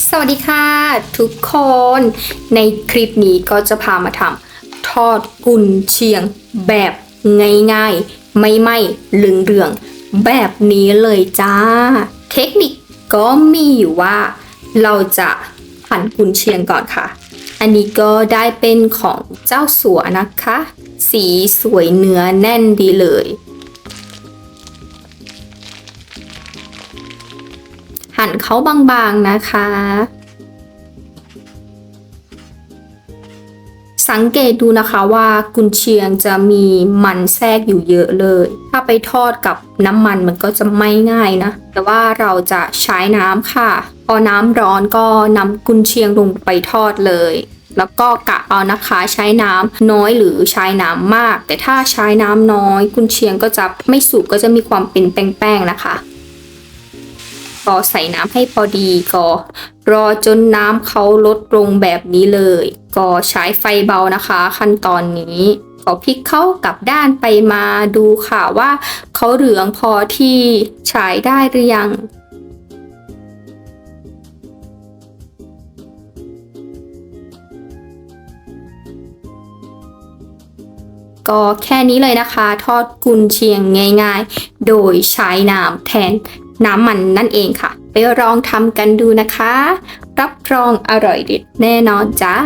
สวัสดีค่ะ ทุกคนในคลิปนี้ก็จะพามาทำทอดกุนเชียงแบบง่ายๆ ไม่ไหม้เหลืองๆแบบนี้เลยจ้า เทคนิคก็มีอยู่ว่า เราจะหั่นกุนเชียงก่อนค่ะ อันนี้ก็ได้เป็นของเจ้าสัวนะคะ สีสวยเนื้อแน่นดีเลย หั่นเขาบางๆนะคะ สังเกตดูนะคะว่ากุนเชียงจะมีมันแทรกอยู่เยอะเลย ถ้าไปทอดกับน้ำมันมันก็จะไม่ง่ายนะ แต่ว่าเราจะใช้น้ำค่ะ พอน้ำร้อนก็นำกุนเชียงลงไปทอดเลยแล้วก็กะเอานะคะใช้น้ำน้อยหรือใช้น้ำมาก แต่ถ้าใช้น้ำน้อย กุนเชียงก็จะไม่สุกก็จะมีความเป็นแป้งๆนะคะ ก็ใส่น้ำให้พอดีก็รอจนน้ำเขาลดลงแบบนี้เลย ก็ใช้ไฟเบานะคะ ขั้นตอนนี้ก็พลิกเข้ากลับด้านไปมาดูค่ะว่าเขาเหลืองพอที่ใช้ได้หรือยังก็แค่นี้เลยนะคะ ทอดกุนเชียงง่ายๆ โดยใช้น้ำแทน น้ำมันนั่นเองค่ะ ไปลองทำกันดูนะคะ รับรองอร่อยเด็ดแน่นอนจ้า